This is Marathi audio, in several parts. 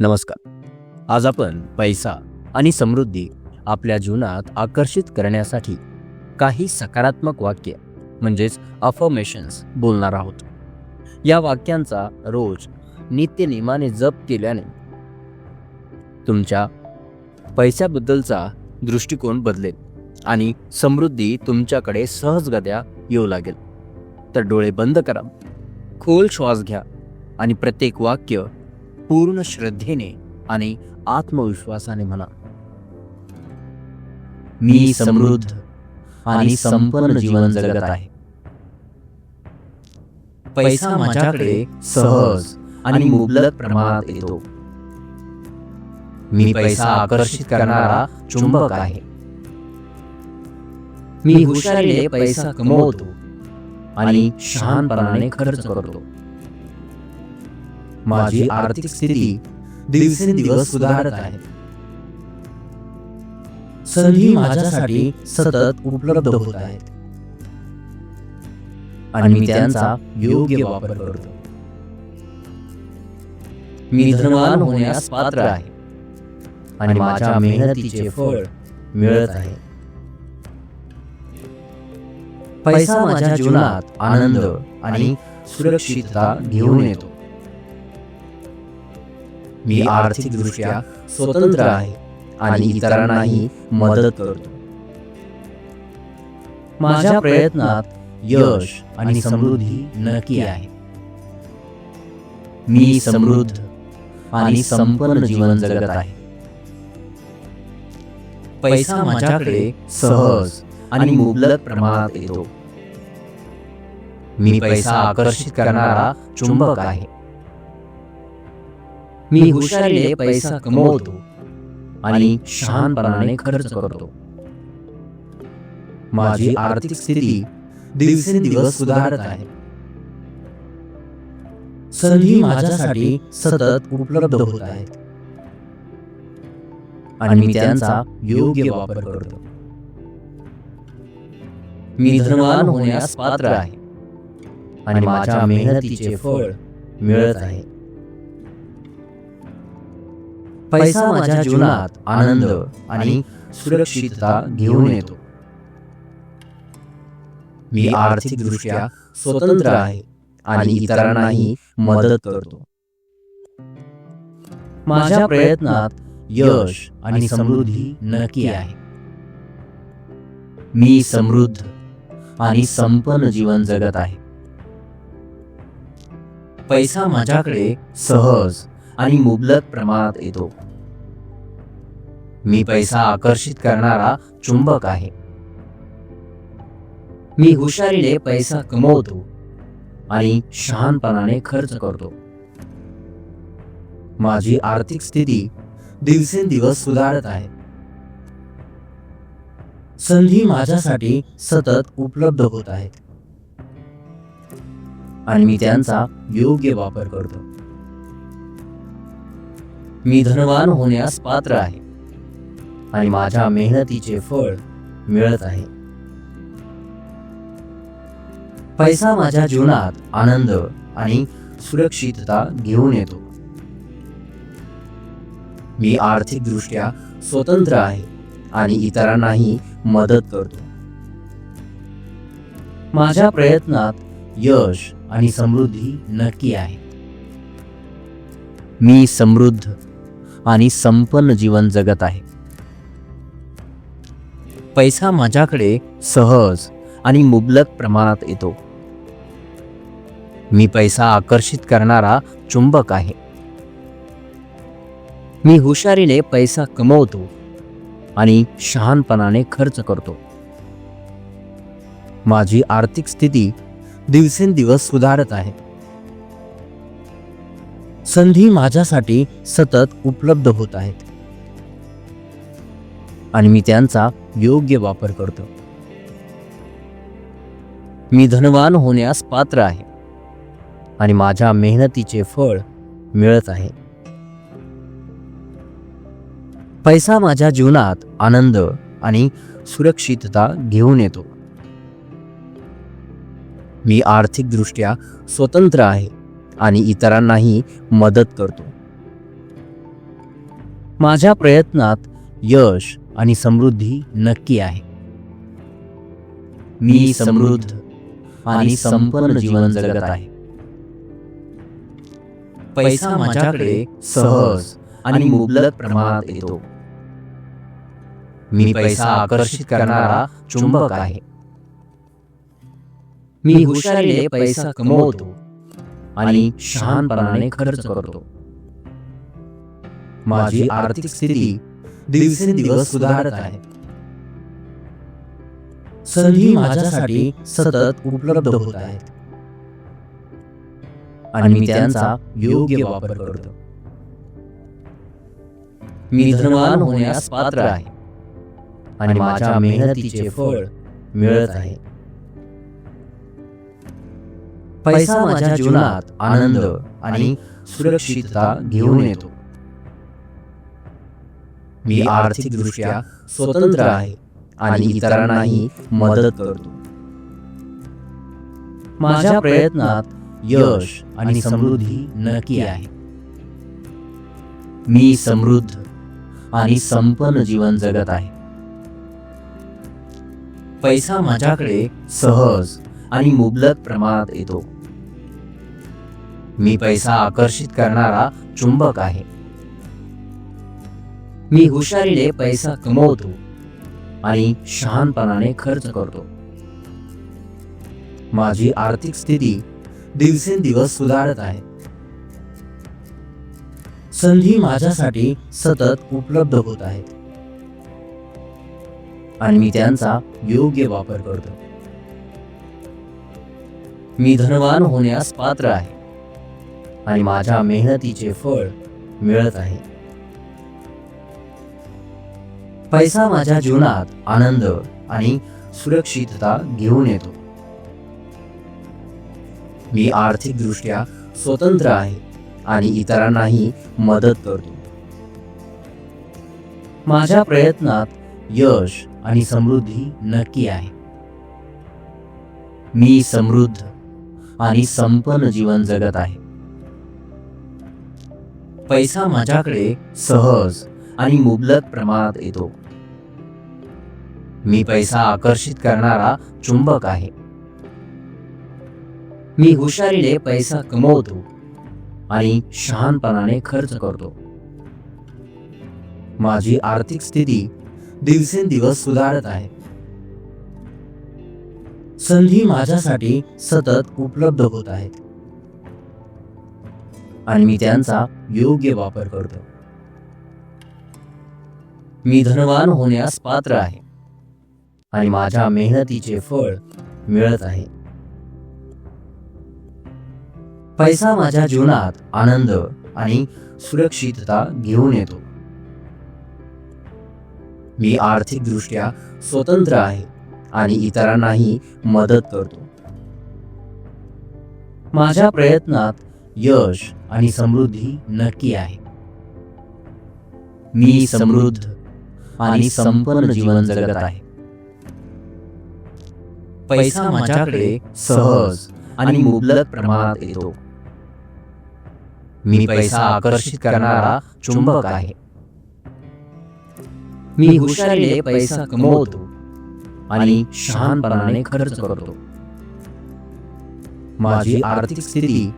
नमस्कार. आज आपण पैसा आणि समृद्धी आपल्या जीवनात आकर्षित करण्यासाठी काही सकारात्मक वाक्य म्हणजेच अफर्मेशन्स बोलणार आहोत. या वाक्यांचा रोज नित्यनियमाने जप केल्याने तुमच्या पैशाबद्दलचा दृष्टिकोन बदलेल आणि समृद्धी तुमच्याकडे सहजगत्या येऊ लागेल. तर डोळे बंद करा खोल श्वास घ्या आणि प्रत्येक वाक्य पूर्ण श्रद्धेने आणि आत्मविश्वासाने म्हणा. मी समृद्ध आणि संपन्न जीवन जगत आहे. पैसा माझ्याकडे सहज आणि मुबलक प्रमाणात येतो. मी पैसा आकर्षित करणारा चुंबक आहे. मी हुशारीने पैसा कमवतो आणि शहाणपणाने खर्च करतो. माझी आर्थिक स्थिती दिवसेंदिवस सुधारत आहे. संधी माझ्यासाठी सतत उपलब्ध होत आहेत. आणि मी त्यांचा योग्य वापर करतो. मी धनवान होण्यास पात्र आहे. आणि माझ्या मेहनतीचे फळ मिळत आहे. पैसा माझ्या जीवनात आनंद आणि सुरक्षितता घेऊन येतो. मी आर्थिकदृष्ट्या स्वतंत्र आहे आणि इतरांनाही मदत करतो. माझ्या प्रयत्नात यश आणि समृद्धी नक्की आहे. मी समृद्ध आणि संपन्न जीवन जगत आहे. पैसा माझ्याकडे सहज आणि मुबलक प्रमाणात येतो. मी पैसा आकर्षित करणारा चुंबक आहे. मी हुशारीने पैसा कमवतो आणि शहाणपणाने खर्च करतो. माझी आर्थिक स्थिती दिवसेंदिवस सुधारत आहे. संधी माझ्यासाठी सतत उपलब्ध होत आहेत आणि मी त्यांचा योग्य वापर करतो. मी धनवान होण्यास पात्र आहे. आणि माझ्या मेहनतीचे फळ मिळत आहे. पैसा माझ्या जीवनात आनंद आणि सुरक्षितता घेऊन येतो. मी आर्थिकदृष्ट्या स्वतंत्र आहे आणि इतरांनाही मदत करतो. माझ्या प्रयत्नात यश आणि समृद्धी नक्की आहे. मी समृद्ध आणि संपन्न जीवन जगत आहे. पैसा माझ्याकडे सहज आणि मुबलक प्रमाणात येतो. मी पैसा आकर्षित करणारा चुंबक आहे. मी हुशारीने पैसा कमवतो आणि शहाणपणाने खर्च करतो. माझी आर्थिक स्थिती दिवसेंदिवस सुधारत आहे. संधी माझ्यासाठी सतत उपलब्ध होत आहेत आणि मी त्यांचा योग्य वापर करतो. मी धनवान होण्यास पात्र आहे. आणि माझ्या मेहनतीचे फळ मिळत आहे. पैसा माझ्या जीवनात आनंद आणि सुरक्षितता घेऊन येतो. मी आर्थिकदृष्ट्या स्वतंत्र आहे आणि इतरांनाही मदत करतो. माझ्या प्रयत्नात यश आणि समृद्धी नक्की आहे. मी समृद्ध आणि संपन्न जीवन जगत आहे. पैसा माझ्याकडे सहज आणि मुबलक प्रमाणात येतो. मी पैसा आकर्षित करणारा चुंबक आहे. मी हुशारीने पैसा कमवतो आणि शहाणपणाने खर्च करतो. माझी आर्थिक स्थिती दिवसेंदिवस सुधारत आहे. संधी माझ्यासाठी सतत उपलब्ध होत आहेत. आणि मी त्यांचा योग्य वापर करतो. मी धनवान होण्यास पात्र आहे आणि माझ्या मेहनतीचे फळ मिळत आहे. पैसा माझ्या जीवनात आनंद आणि सुरक्षितता घेऊन येतो. मी आर्थिकदृष्ट्या स्वतंत्र आहे आणि इतरांनाही मदत करतो. माझ्या प्रयत्नात यश आणि समृद्धी नक्की आहे. मी समृद्ध आणि संपन्न जीवन जगत आहे. पैसा माझ्याकडे सहज आणि मुबलक प्रमाणात येतो. मी पैसा आकर्षित करणारा चुंबक आहे. मी हुशारीने पैसा कमवतो आणि शहानपणाने खर्च करतो. माझी आर्थिक स्थिती दिवसेंदिवस सुधारत आहे. संधी माझ्यासाठी सतत उपलब्ध होत आहेत आणि मी त्यांचा योग्य वापर करतो. मी धनवान होण्यास पात्र आहे. आणि माझ्या मेहनतीचे फळ मिळत आहे. पैसा माझ्या जीवनात आनंद आणि सुरक्षितता घेऊन येतो. मी आर्थिकदृष्ट्या स्वतंत्र आहे आणि इतरांनाही मदत करतो. माझ्या प्रयत्नात यश आणि समृद्धी नक्की आहे. मी समृद्ध आणि संपन्न जीवन जगत आहे. पैसा माझ्याकडे सहज आणि मुबलक प्रमाणात येतो. मी पैसा आकर्षित करणारा चुंबक आहे. मी हुशारीने पैसा कमवतो आणि शहाणपणाने खर्च करतो. माझी आर्थिक स्थिती दिवसेंदिवस सुधारत आहे. संधी माझ्यासाठी सतत उपलब्ध होत आहेत आणि मी त्यांचा योग्य वापर करतो. मी धनवान होण्यास पात्र आहे. आणि माझ्या मेहनतीचे फळ मिळत आहे. पैसा माझ्या जीवनात आनंद आणि सुरक्षितता घेऊन येतो. मी आर्थिकदृष्ट्या स्वतंत्र आहे आणि इतरांनाही मदत करतो. माझ्या प्रयत्नात यश आणि समृद्धी नक्की आहे. मी समृद्ध आणि संपन्न जीवन जगत आहे. पैसा माझ्याकडे सहज आणि मुबलक प्रमाणात येतो. मी पैसा आकर्षित करणारा चुंबक आहे. मी हुशारीने पैसा कमवतो आणि शहाणपणाने खर्च करतो. माझी आर्थिक स्थिती दिवसेंदिवस सुधारत आहे. संधी माझ्यासाठी सतत उपलब्ध होत आहेत आणि मी त्यांचा योग्य वापर करतो. मी धनवान होण्यास पात्र आहे. आणि माझ्या मेहनतीचे फळ मिळत आहे. पैसा माझ्या जीवनात आनंद आणि सुरक्षितता घेऊन येतो. मी आर्थिकदृष्ट्या स्वतंत्र आहे आणि इतरांनाही मदत करतो. माझ्या प्रयत्नात यश आणि समृद्धी नक्की आहे. मी समृद्ध आणि संपन्न जीवन जगत आहे. पैसा माझ्याकडे सहज आणि मुबलक प्रमाणात येतो. मी पैसा आकर्षित करणारा चुंबक आहे. मी हुशारीने पैसा कमवतो आणि शहाणपणाने खर्च करतो. माझी आर्थिक स्थिती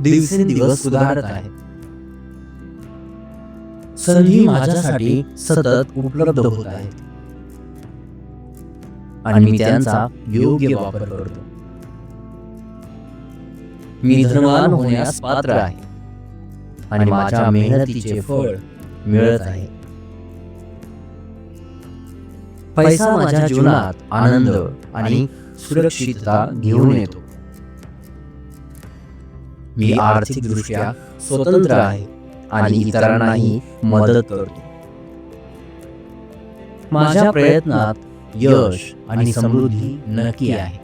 दिवसेंदिवस सुधारत आहे. संधी माझ्यासाठी सतत उपलब्ध होत आहेत आणि मी त्यांचा योग्य वापर करतो. मी धनवान होण्यास पात्र आहे. आणि माझ्या मेहनतीचे फळ मिळत आहे. पैसा माझ्या जीवनात आनंद आणि सुरक्षितता घेऊन येतो. मी आर्थिकदृष्ट्या स्वतंत्र आहे आणि इतरांनाही मदत करतो. माझ्या प्रयत्नात यश आणि समृद्धी नक्की आहे.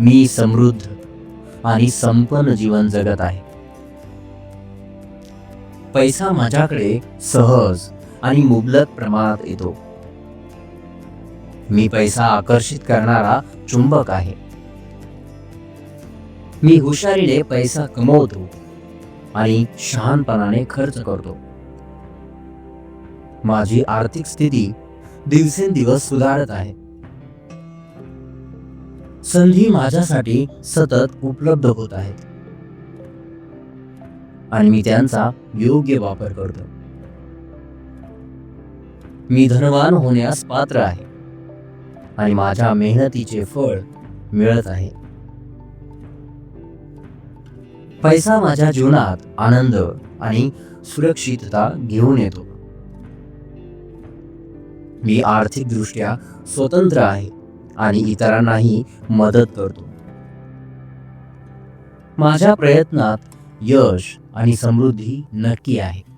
मी समृद्ध आणि संपन्न जीवन जगत आहे. पैसा माझ्याकडे सहज आणि मुबलक प्रमाणात येतो. मी पैसा आकर्षित करणारा चुंबक आहे. मी हुशारीने पैसा कमवतो आणि शहाणपणाने खर्च करतो. माझी आर्थिक स्थिती दिवसेंदिवस सुधारत आहे. संधी माझ्यासाठी सतत उपलब्ध होत आहेत आणि मी त्यांचा योग्य वापर करतो. मी धनवान होण्यास पात्र आहे. आणि माझ्या मेहनतीचे फळ मिळत आहे. पैसा माझ्या जीवनात आनंद आणि सुरक्षितता घेऊन येतो. मी आर्थिकदृष्ट्या स्वतंत्र आहे आणि इतरांनाही मदत करतो. माझ्या प्रयत्नात यश आणि समृद्धी नक्की आहे.